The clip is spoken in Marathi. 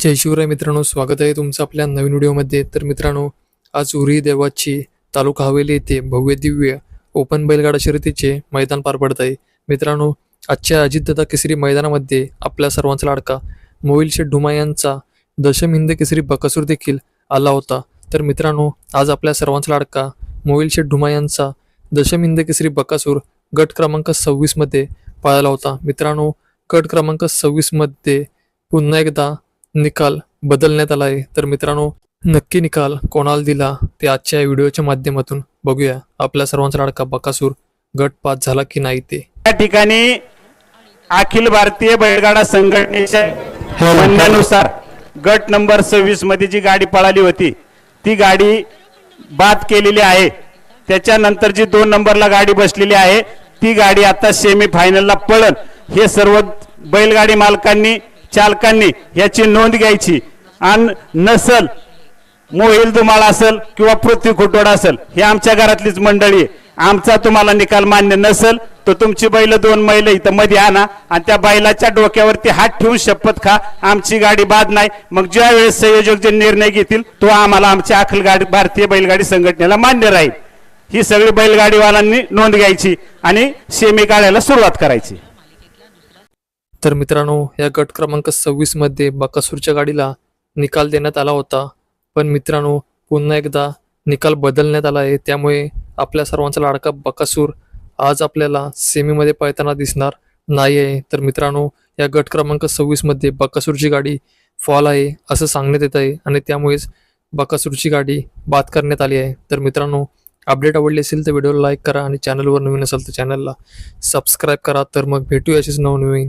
जय शिवराय मित्रांनो स्वागत आहे तुमचं आपल्या नवीन व्हिडिओमध्ये. तर मित्रांनो आज उरी देवाची तालुका हवेली येथे भव्य दिव्य ओपन बैलगाडा शर्यतीचे मैदान पार पडत आहे. मित्रांनो आजच्या अजितदादा केसरी मैदानामध्ये आपल्या सर्वांचा लाडका मोहिल शेठ ढुमा यांचा दशम हिंद केसरी बकासूर देखील आला होता. तर मित्रांनो आज आपल्या सर्वांचा लाडका मोहिल शेठ ढुमा यांचा दशम हिंद केसरी बकासूर गट क्रमांक सव्वीसमध्ये पाळला होता. मित्रांनो गट क्रमांक सव्वीसमध्ये पुन्हा एकदा निकाल बदलण्यात आला आहे. तर मित्रांनो नक्की निकाल कोणाला दिला? ते आजच्या व्हिडिओच्या माध्यमातून बघूया. आपल्या सर्वांचा लाडका बकासूर गट पास झाला की नाही ते? या ठिकाणी अखिल भारतीय बैलगाडा संघटनेच्या म्हणण्यानुसार गट नंबर सव्वीसमध्ये जी गाडी पळाली होती ती गाडी बाद केलेली आहे. त्याच्यानंतर जी दोन नंबरला गाडी बसलेली आहे ती गाडी आता सेमी फायनलला पळन. हे सर्व बैलगाडी मालकांनी चालकांनी याची नोंद घ्यायची. आणि नसल मोहिल धुमाळ असेल किंवा पृथ्वी खुटोड असेल हे आमच्या घरातलीच मंडळी आहे. आमचा तुम्हाला निकाल मान्य नसेल तर तुमची बैल दोन महिले इथं मध्ये आणा आणि त्या बैलाच्या डोक्यावरती हात ठेवून शपथ खा. आमची गाडी बाद नाही. मग ज्या वेळेस संयोजक जे निर्णय घेतील तो आम्हाला आमच्या अखिल गाडी भारतीय बैलगाडी संघटनेला मान्य राहील. ही सगळी बैलगाडीवाल्यांनी नोंद घ्यायची आणि सेमी काढायला सुरुवात करायची. तर मित्रांनो या गट क्रमांक सव्वीसमध्ये बकासूरच्या गाडीला निकाल देण्यात आला होता. पण मित्रांनो पुन्हा एकदा निकाल बदलण्यात आला आहे. त्यामुळे आपल्या सर्वांचा लाडका बकासूर आज आपल्याला सेमीमध्ये पळताना दिसणार नाही आहे तर मित्रांनो या गट क्रमांक सव्वीसमध्ये बकासूरची गाडी फॉल आहे असं सांगण्यात येत आहे आणि त्यामुळेच बकासूरची गाडी बाद करण्यात आली आहे. तर मित्रांनो अपडेट आवडली असेल तर व्हिडिओला लाईक करा आणि चॅनलवर नवीन असेल तर चॅनलला सबस्क्राईब करा. तर मग भेटूया अशीच नवनवीन